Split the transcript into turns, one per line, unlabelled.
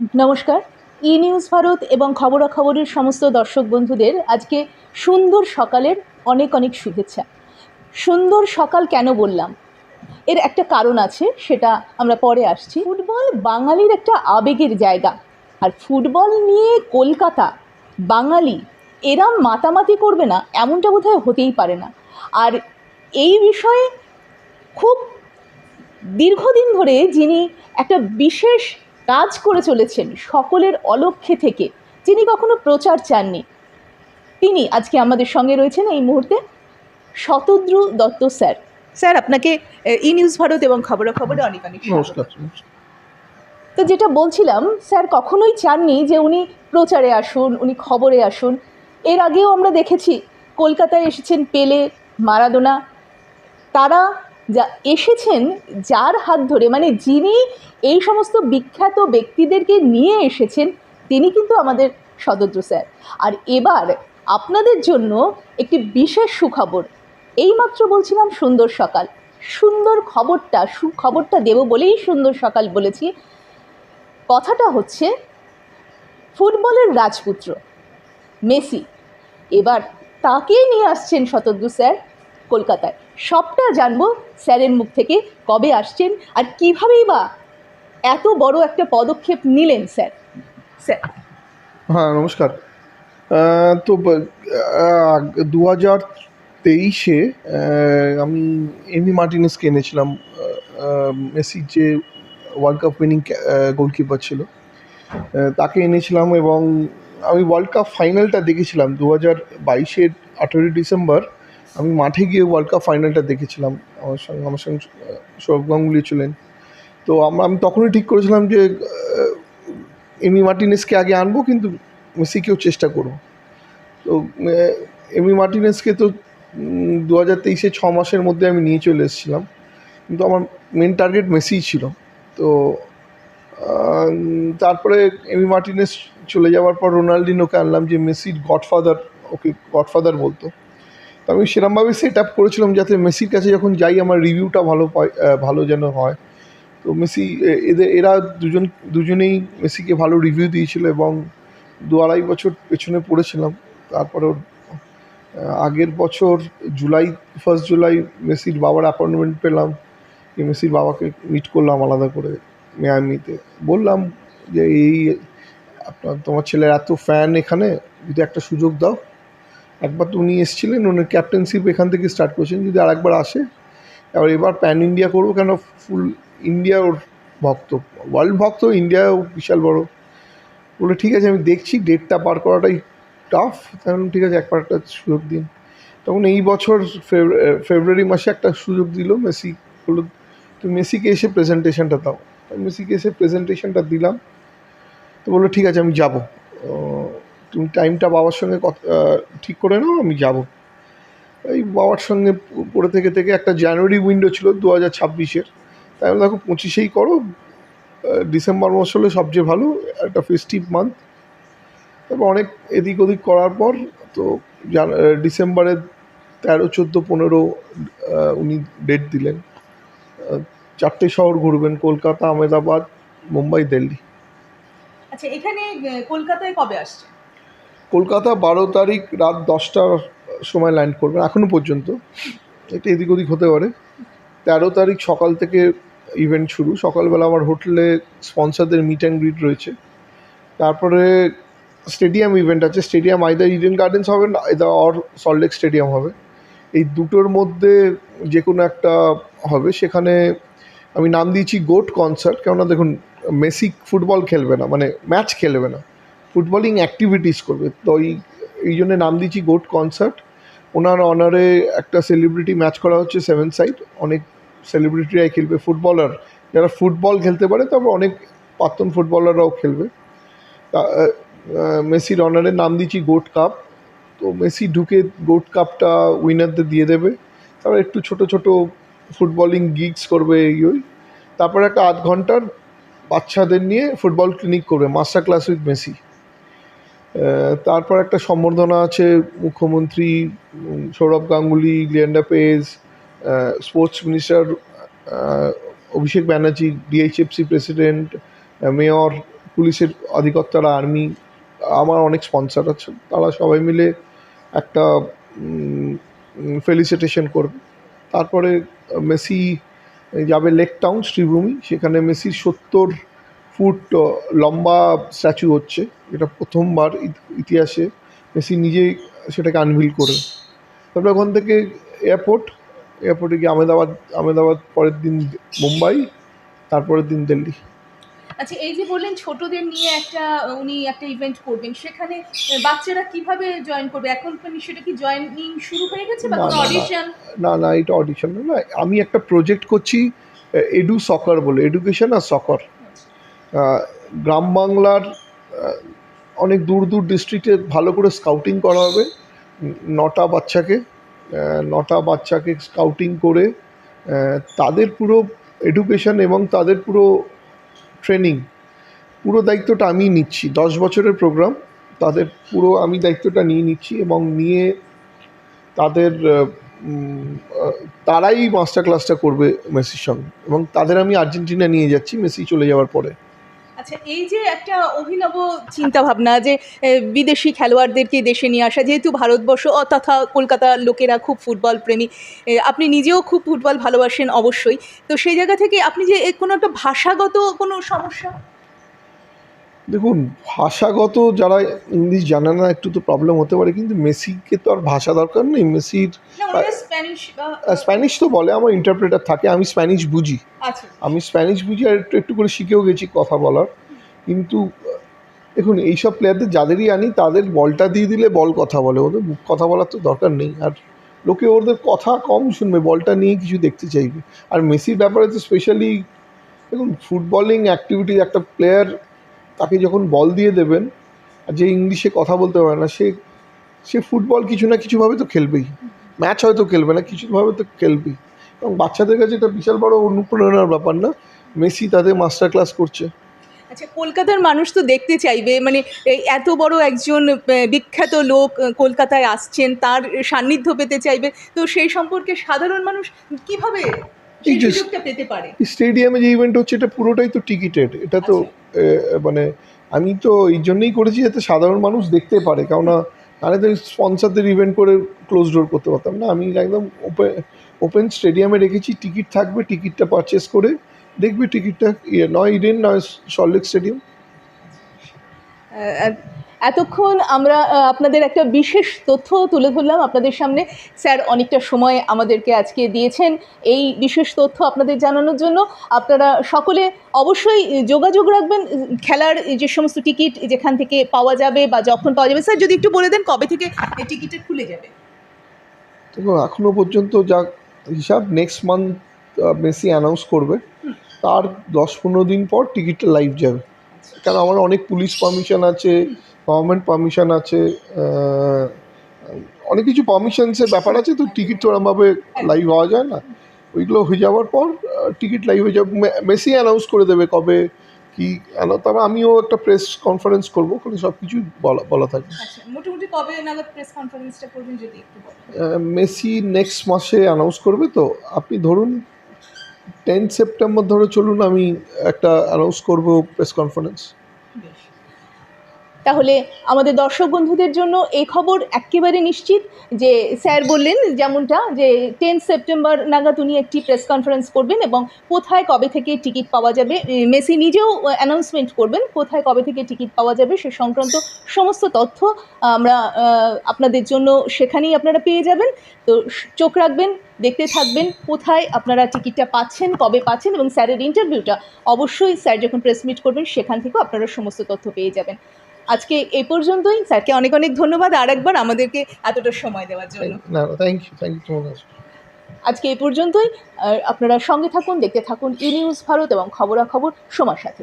নমস্কার। ই নিউজ ভারত এবং খবরাখবরের সমস্ত দর্শক বন্ধুদের আজকে সুন্দর সকালের অনেক অনেক শুভেচ্ছা। সুন্দর সকাল কেন বললাম? এর একটা কারণ আছে, সেটা আমরা পরে আসছি। ফুটবল বাঙালির একটা আবেগের জায়গা। আর ফুটবল নিয়ে কলকাতা বাঙালি এরা মাতামাতি করবে না, এমনটা বোধহয় হতেই পারে না। আর এই বিষয়ে খুব দীর্ঘদিন ধরে যিনি একটা বিশেষ কাজ করে চলেছেন সকলের অলক্ষ্যে থেকে। যিনি কখনো প্রচার চাননি। তিনি আজকে আমাদের সঙ্গে রয়েছেন এই মুহূর্তে শতদ্রু দত্ত স্যার। স্যার আপনাকে ই নিউজ ভারত এবং খবরাখবরে অনেক অনেক
নমস্কার নমস্কার।
তো যেটা বলছিলাম স্যার কখনোই চাননি যে উনি প্রচারে আসুন উনি খবরে আসুন। এর আগেও আমরা দেখেছি কলকাতায় এসেছেন পেলে মারাদোনা। তারা যা এসেছেন যার হাত ধরে মানে যিনি এই সমস্ত বিখ্যাত ব্যক্তিদেরকে নিয়ে এসেছেন, তিনি কিন্তু আমাদের সদস্য স্যার। আর এবার আপনাদের জন্য একটি বিশেষ সুখবর। এইমাত্র বলছিলাম সুন্দর সকাল। সুন্দর খবরটা, সুখবরটা দেব বলেই সুন্দর সকাল বলেছি। কথাটা হচ্ছে, ফুটবলের রাজপুত্র, মেসি। এবার তাকেই নিয়ে আসছেন শতদ্রু স্যার। কলকাতায়। সবটা জানব স্যারের মুখ থেকে কবে আসছেন আর কীভাবেই বা এত বড় একটা পদক্ষেপ নিলেন স্যার। স্যার।
হ্যাঁ নমস্কার। তো দু হাজার তেইশে আমি এমি মার্টিনেসকে এনেছিলাম। মেসির যে ওয়ার্ল্ড কাপ উইনিং গোলকিপার ছিল তাকে এনেছিলাম এবং আমি ওয়ার্ল্ড কাপ ফাইনালটা দেখেছিলাম। দু হাজার বাইশের আঠেরোই ডিসেম্বর আমি মাঠে গিয়ে ওয়ার্ল্ড কাপ ফাইনালটা দেখেছিলাম। আমার সঙ্গে আমার সঙ্গে সৌরভ গাঙ্গুলি ছিলেন। তো আমরা, আমি তখনই ঠিক করেছিলাম যে এমি মার্টিনেসকে আগে আনব, কিন্তু মেসিকেও চেষ্টা করব। তো এমি মার্টিনেসকে তো দু হাজার তেইশে ছ মাসের মধ্যে আমি নিয়ে চলে এসেছিলাম। কিন্তু আমার মেন টার্গেট মেসিই ছিল। তো তারপরে এমি মার্টিনেস চলে যাওয়ার পর রোনাল্ডিনোকে আনলাম যে, মেসির গডফাদার ওকে গডফাদার বলতো। তো আমি সেরমভাবে সেট আপ করেছিলাম যাতে মেসির কাছে যখন যাই আমার রিভিউটা ভালো ভালো যেন হয়। তো মেসি এদের এরা দুজন দুজনেই মেসিকে ভালো রিভিউ দিয়েছিল এবং দু আড়াই বছর পেছনে পড়েছিলাম। তারপরে ওর, আগের বছর জুলাই ফার্স্ট জুলাই মেসির বাবার অ্যাপয়েন্টমেন্ট পেলাম। মেসির বাবাকে মিট করলাম আলাদা করে মিয়ামিতে। বললাম যে এই আপনার তোমার ছেলের এত ফ্যান এখানে যদি একটা সুযোগ দাও একবার তো উনি এসেছিলেন ওনার ক্যাপ্টেনশিপ এখান থেকে স্টার্ট করেছেন, যদি আর একবার আসে। এবার এবার প্যান ইন্ডিয়া করব কেন? ফুল ইন্ডিয়া ওর ভক্ত ওয়ার্ল্ড ভক্ত ইন্ডিয়াও বিশাল বড়। বলে, ঠিক আছে, আমি দেখছি ডেটটা পার করাটাই টাফ তখন ঠিক আছে, একবার একটা সুযোগ দিন। তখন এই বছর ফেব্রু- ফেব্রুয়ারি মাসে একটা সুযোগ দিল মেসি, বলল, তুমি মেসিকে এসে প্রেজেন্টেশনটা দাও। মেসিকে এসে প্রেজেন্টেশনটা দিলাম। তো বলল, ঠিক আছে, আমি যাব। তুমি টাইমটা বাবার সঙ্গে কথা ঠিক করে নাও, আমি যাব। এই বাবার সঙ্গে পড়ে থেকে থেকে একটা জানুয়ারি উইন্ডো ছিল দু হাজার ছাব্বিশের। তাই আমি দেখো পঁচিশেই করো ডিসেম্বর মাস হলে সবচেয়ে ভালো, একটা ফেস্টিভ মান্থ তারপর অনেক এদিক ওদিক করার পর, তো ডিসেম্বরের তেরো, চোদ্দ, পনেরো উনি ডেট দিলেন। চারটে শহর ঘুরবেন, কলকাতা, আহমেদাবাদ, মুম্বাই, দিল্লি।
আচ্ছা এখানে কলকাতায় কবে আসছে
কলকাতা বারো তারিখ রাত দশটার সময় ল্যান্ড করবেন এখনও পর্যন্ত। এটা এদিক ওদিক হতে পারে। তেরো তারিখ সকাল থেকে ইভেন্ট শুরু। সকালবেলা আমার হোটেলে স্পন্সারদের মিট অ্যান্ড গ্রিট রয়েছে। তারপরে স্টেডিয়াম ইভেন্ট আছে। স্টেডিয়াম আইদার ইডেন গার্ডেন্স হবে আইদার অর সল্টলেক স্টেডিয়াম হবে। এই দুটোর মধ্যে যে কোনো একটা হবে। সেখানে আমি নাম দিয়েছি গোট কনসার্ট কেননা দেখুন মেসি ফুটবল খেলবে না মানে ম্যাচ খেলবে না। ফুটবলিং অ্যাক্টিভিটিস করবে। তো এই এই জন্য নাম দিয়েছি গোট কনসার্ট ওনার অনারে একটা সেলিব্রিটি ম্যাচ করা হচ্ছে সেভেন সাইড অনেক সেলিব্রিটিরাই খেলবে। ফুটবলার যারা ফুটবল খেলতে পারে তবে অনেক প্রাক্তন ফুটবলাররাও খেলবে। মেসির অনারে নাম দিয়েছি গোট কাপ তো মেসি ঢুকে গোট কাপটা উইনারদের দিয়ে দেবে। তারপর একটু ছোট ছোট ফুটবলিং গিগস করবে এই ওই। তারপর একটা আধ ঘণ্টার বাচ্চাদের নিয়ে ফুটবল ক্লিনিক করবে। মাস্টার ক্লাস উইথ মেসি তারপর একটা সম্বর্ধনা আছে মুখ্যমন্ত্রী Sourav Ganguly Leander Paes sports minister Abhishek Banerjee, DHFC president, mayor, পুলিশের অধিকর্তারা আর্মি, আমার অনেক স্পন্সর আছে। তারা সবাই মিলে একটা ফেলিসিটেশন করবে তারপরে মেসি যাবে লেক টাউন, শ্রীভূমি, সেখানে মেসির সত্তর ফুট লম্বা স্ট্যাচু হচ্ছে। এটা প্রথমবার ইত- ইতিহাসে মেসি নিজেই সেটাকে আনভিল করে। তারপরে ওখান থেকে এয়ারপোর্ট এয়ারপোর্টে গিয়ে আহমেদাবাদ আহমেদাবাদ পরের দিন মুম্বাই তারপরের দিন দিল্লি।
আচ্ছা এই যে বললেন ছোটদের নিয়ে একটা উনি একটা ইভেন্ট করবেন সেখানে বাচ্চারা কীভাবে জয়েন করবে? এখন সেটা কি জয়েনিং শুরু হয়ে গেছে বা। অডিশন
না না। এটা অডিশন না আমি একটা প্রজেক্ট করছি এডু সকার বলে এডুকেশন আর সকার গ্রাম বাংলার অনেক দূর দূর ডিস্ট্রিক্টে ভালো করে স্কাউটিং করা হবে। নটা বাচ্চাকে নটা বাচ্চাকে স্কাউটিং করে তাদের পুরো এডুকেশন এবং তাদের পুরো ট্রেনিং পুরো দায়িত্বটা আমি নিচ্ছি। দশ বছরের প্রোগ্রাম তাদের পুরো আমি দায়িত্বটা নিয়ে নিচ্ছি এবং নিয়ে তাদের তারাই মাস্টার ক্লাসটা করবে মেসির সঙ্গে এবং তাদের আমি আর্জেন্টিনা নিয়ে যাচ্ছি, মেসি চলে যাওয়ার পরে।
আচ্ছা এই যে একটা অভিনব চিন্তা ভাবনা যে বিদেশি খেলোয়াড়দেরকে দেশে নিয়ে আসা, যেহেতু ভারতবর্ষ তথা কলকাতার লোকেরা খুব ফুটবল প্রেমী আপনি নিজেও খুব ফুটবল ভালোবাসেন অবশ্যই। তো সেই জায়গা থেকে আপনি যে কোনো একটা ভাষাগত কোনো সমস্যা?
দেখুন ভাষাগত যারা ইংলিশ জানে না একটু তো প্রবলেম হতে পারে কিন্তু মেসিকে তো আর ভাষা দরকার নেই। মেসির
স্প্যানিশ
তো বলে আমার ইন্টারপ্রেটার থাকে আমি স্প্যানিশ বুঝি।
আচ্ছা।
আমি স্প্যানিশ বুঝি আর একটু একটু করে শিখেও গেছি কথা বলার। কিন্তু দেখুন এইসব প্লেয়ারদের যাদেরই আনি তাদের বলটা দিয়ে দিলে বল কথা বলে ওদের মুখ কথা বলার তো দরকার নেই। আর লোকে ওদের কথা কম শুনবে বলটা নিয়ে কিছু দেখতে চাইবে। আর মেসির ব্যাপারে তো স্পেশালি দেখুন ফুটবলিং অ্যাক্টিভিটি একটা প্লেয়ার তাকে যখন বল দিয়ে দেবেন আর যে ইংলিশে কথা বলতে পারে না সে সে ফুটবল কিছু না কিছুভাবে তো খেলবেই। ম্যাচ হয়তো খেলবে না কিছুভাবে তো খেলবেই। এবং বাচ্চাদের কাছে এটা বিশাল বড় অনুপ্রেরণার ব্যাপার না। মেসি তাদের মাস্টার ক্লাস করছে।
আচ্ছা কলকাতার মানুষ তো দেখতে চাইবে মানে এত বড় একজন বিখ্যাত লোক কলকাতায় আসছেন তার সান্নিধ্য পেতে চাইবে। তো সেই সম্পর্কে সাধারণ মানুষ কীভাবে পেতে পারে?
স্টেডিয়ামে যে ইভেন্ট হচ্ছে এটা পুরোটাই তো টিকিটেড। এটা তো এ, মানে আমি তো এই জন্যই করেছি যাতে সাধারণ মানুষ দেখতে পারে। কেননা আরে তো স্পন্সারদের ইভেন্ট করে ক্লোজ ডোর করতে পারতাম না। আমি একদম ওপেন ওপেন স্টেডিয়ামে রেখেছি টিকিট থাকবে টিকিটটা পারচেস করে দেখবে টিকিটটা ইয়ে নয় ইডেন নয় সল্টলেক স্টেডিয়াম
এতক্ষণ আমরা আপনাদের একটা বিশেষ তথ্য তুলে ধরলাম। আপনাদের সামনে স্যার অনেকটা সময় আমাদেরকে আজকে দিয়েছেন এই বিশেষ তথ্য আপনাদের জানানোর জন্য। আপনারা সকলে অবশ্যই যোগাযোগ রাখবেন। খেলার যে সমস্ত টিকিট যেখান থেকে পাওয়া যাবে বা যখন পাওয়া যাবে। স্যার যদি একটু বলে দেন কবে থেকে এই টিকিটটা খুলে যাবে?
দেখো এখনও পর্যন্ত যা হিসাব নেক্সট মান্থ মেসি অ্যানাউন্স করবে। তার দশ পনেরো দিন পর টিকিটটা লাইভ যাবে। কারণ আমার অনেক পুলিশ পারমিশন আছে। গভর্নমেন্ট পারমিশন আছে অনেক কিছু পারমিশনসের ব্যাপার আছে তো টিকিট তো ওরমভাবে লাইভ হওয়া যায় না। ওইগুলো হয়ে যাওয়ার পর টিকিট লাইভ হয়ে যাবে। মেসি অ্যানাউন্স করে দেবে কবে কি তবে আমিও একটা প্রেস কনফারেন্স করব ওখানে সব কিছু বলা বলা থাকবে
আচ্ছা মোটামুটি কবে নাগাদ প্রেস কনফারেন্সটা করবেন যদি একটু
মেসি নেক্সট মাসে অ্যানাউন্স করবে তো আপনি ধরুন টেন সেপ্টেম্বর ধরে চলুন আমি একটা অ্যানাউন্স করব প্রেস কনফারেন্স।
তাহলে আমাদের দর্শক বন্ধুদের জন্য এই খবর একেবারে নিশ্চিত যে স্যার বললেন যেমনটা যে টেন সেপ্টেম্বর নাগাদ উনি একটি প্রেস কনফারেন্স করবেন এবং কোথায় কবে থেকে টিকিট পাওয়া যাবে মেসি নিজেও অ্যানাউন্সমেন্ট করবেন কোথায় কবে থেকে টিকিট পাওয়া যাবে সে সংক্রান্ত সমস্ত তথ্য আমরা আপনাদের জন্য সেখানেই আপনারা পেয়ে যাবেন। তো চোখ রাখবেন, দেখতে থাকবেন কোথায় আপনারা টিকিটটা পাচ্ছেন, কবে পাচ্ছেন এবং স্যারের ইন্টারভিউটা অবশ্যই স্যার যখন প্রেস মিট করবেন সেখান থেকেও আপনারা সমস্ত তথ্য পেয়ে যাবেন। আজকে এ পর্যন্তই। স্যারকে অনেক অনেক ধন্যবাদ আর একবার আমাদেরকে এতটা সময় দেওয়ার জন্য।
না থ্যাংক ইউ থ্যাংক ইউ
আজকে এ পর্যন্তই। আর আপনারা সঙ্গে থাকুন দেখতে থাকুন ই নিউজ ভারত এবং খবরাখবর সময় সাথে।